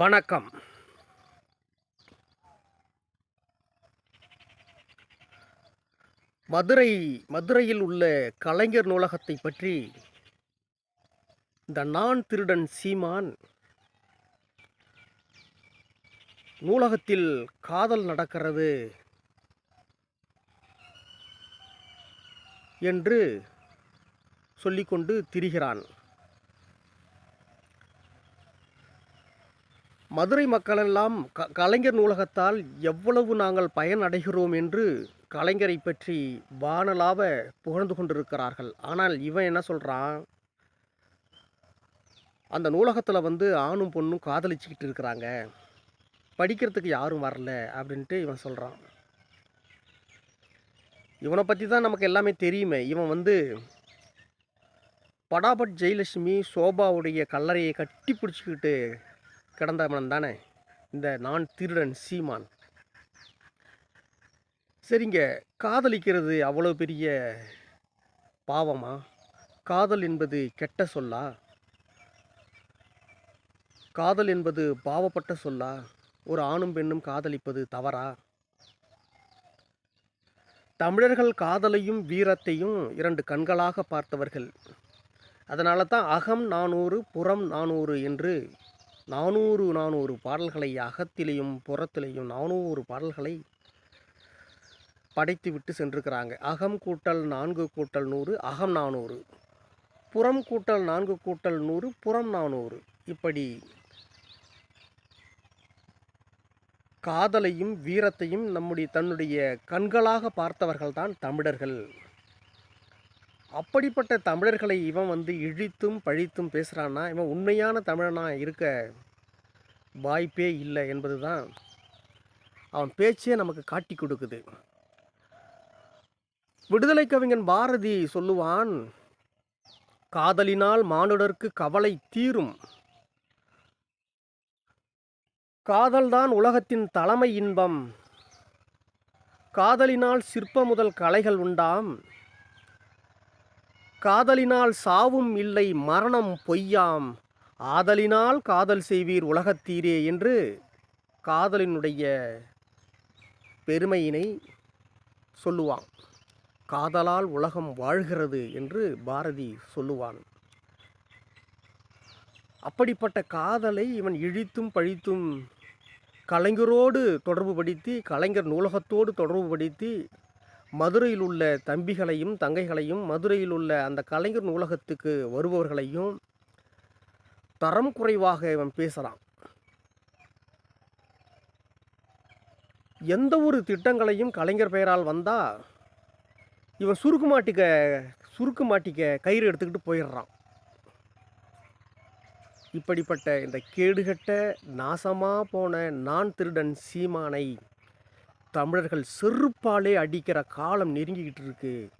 வணக்கம். மதுரை மதுரையில் உள்ள கலைஞர் நூலகத்தை பற்றி இந்த நான் திருடன் சீமான் நூலகத்தில் காதல் நடக்கிறது என்று சொல்லிக்கொண்டு திரிகிறான். மதுரை மக்களெல்லாம் க கலைஞர் நூலகத்தால் எவ்வளவு நாங்கள் பயன் அடைகிறோம் என்று கலைஞரை பற்றி வானலாவ புகழ்ந்து கொண்டிருக்கிறார்கள். ஆனால் இவன் என்ன சொல்கிறான் அந்த நூலகத்தில் வந்து ஆணும் பொண்ணும் காதலிச்சுக்கிட்டு இருக்கிறாங்க. படிக்கிறதுக்கு யாரும் வரல அப்படின்ட்டு இவன் சொல்கிறான் இவனை பற்றி தான் நமக்கு எல்லாமே தெரியுமே. இவன் வந்து படாபட் ஜெயலட்சுமி சோபாவுடைய கல்லறையை கட்டி பிடிச்சிக்கிட்டு கிடந்தவன் தானே? இந்த நான் திருடன் சீமான். சரிங்க காதலிக்கிறது அவ்வளோ பெரிய பாவமா? காதல் என்பது கெட்ட சொல்லா? காதல் என்பது பாவப்பட்ட சொல்லா? ஒரு ஆணும் பெண்ணும் காதலிப்பது தவறா? தமிழர்கள் காதலையும் வீரத்தையும் இரண்டு கண்களாக பார்த்தவர்கள். அதனால தான் அகம் நானூறு புறம் நானூறு என்று நானூறு நானூறு பாடல்களை அகத்திலையும் புறத்திலையும் நானூறு பாடல்களை படைத்து விட்டு சென்றிருக்கிறாங்க. அகம் கூட்டல் நான்கு கூட்டல் நூறு அகம் நானூறு. புறம் கூட்டல் நான்கு கூட்டல் நூறு புறம் நானூறு. இப்படி காதலையும் வீரத்தையும் நம்முடைய தன்னுடைய கண்களாக பார்த்தவர்கள்தான் தமிழர்கள். அப்படிப்பட்ட தமிழர்களை இவன் வந்து இழித்தும் பழித்தும் பேசுகிறான்னா இவன் உண்மையான தமிழனா இருக்க வாய்ப்பே இல்லை என்பது தான் அவன் பேச்சே நமக்கு காட்டி கொடுக்குது. விடுதலை கவிஞன் பாரதி சொல்லுவான் காதலினால் மானுடர்க்கு கவலை தீரும். காதல்தான் உலகத்தின் தலைமை இன்பம். காதலினால் சிற்ப முதல் கலைகள் உண்டாம். காதலினால் சாவும் இல்லை மரணம் பொய்யாம். ஆதலினால் காதல் செய்வீர் உலகத்தீரே என்று காதலினுடைய பெருமையினை சொல்லுவான். காதலால் உலகம் வாழ்கிறது என்று பாரதி சொல்லுவான். அப்படிப்பட்ட காதலை இவன் இழித்தும் பழித்தும் கலைஞரோடு தொடர்புபடுத்தி கலைஞர் நூலகத்தோடு தொடர்பு படுத்தி மதுரையில் உள்ள தம்பிகளையும் தங்கைகளையும் மதுரையில் உள்ள அந்த கலைஞர் நூலகத்துக்கு வருபவர்களையும் தரம் குறைவாக இவன் பேசுகிறான் எந்த ஒரு திட்டங்களையும் கலைஞர் பெயரால் வந்தால் இவன் சுருக்கு மாட்டிக்க சுருக்கு மாட்டிக்க கயிறு எடுத்துக்கிட்டு போயிடுறான். இப்படிப்பட்ட இந்த கேடுகட்ட நாசமாக போன நான் திருடன் சீமானை தமிழர்கள் செருப்பாலே அடிக்கிற காலம் நெருங்கிக்கிட்டு இருக்கு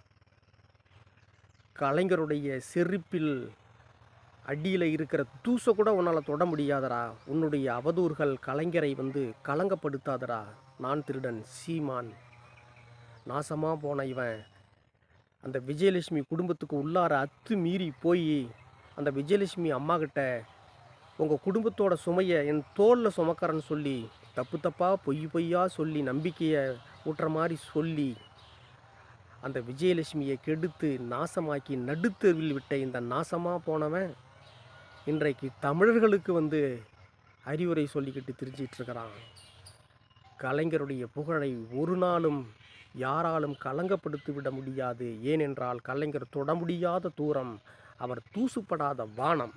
கலைஞருடைய செருப்பில் அடியில் இருக்கிற தூசை கூட உன்னால் தொட முடியாதடா. உன்னுடைய அவதூறுகள் கலைஞரை வந்து கலங்கப்படுத்தாதடா. நான் திருடன் சீமான். நாசமாக போன இவன். அந்த விஜயலட்சுமி குடும்பத்துக்கு உள்ளார அத்து மீறி போய் அந்த விஜயலட்சுமி அம்மாக்கிட்ட உங்கள் குடும்பத்தோட சுமையை என் தோளில் சுமக்கிறேன்னு சொல்லி தப்பு தப்பாக பொய் பொய்யா சொல்லி நம்பிக்கையை ஊட்டுற மாதிரி சொல்லி அந்த விஜயலட்சுமியை கெடுத்து நாசமாக்கி நடுத்தெருவில் விட்ட இந்த நாசமாக போனவன் இன்றைக்கு தமிழர்களுக்கு வந்து அறிவுரை சொல்லிக்கிட்டு திரிஞ்சிட்ருக்கிறான் கலைஞருடைய புகழை ஒரு நாளும் யாராலும் கலங்கப்படுத்தி விட முடியாது. ஏனென்றால் கலைஞர் தொட முடியாத தூரம் அவர் தூசுப்படாத வானம்.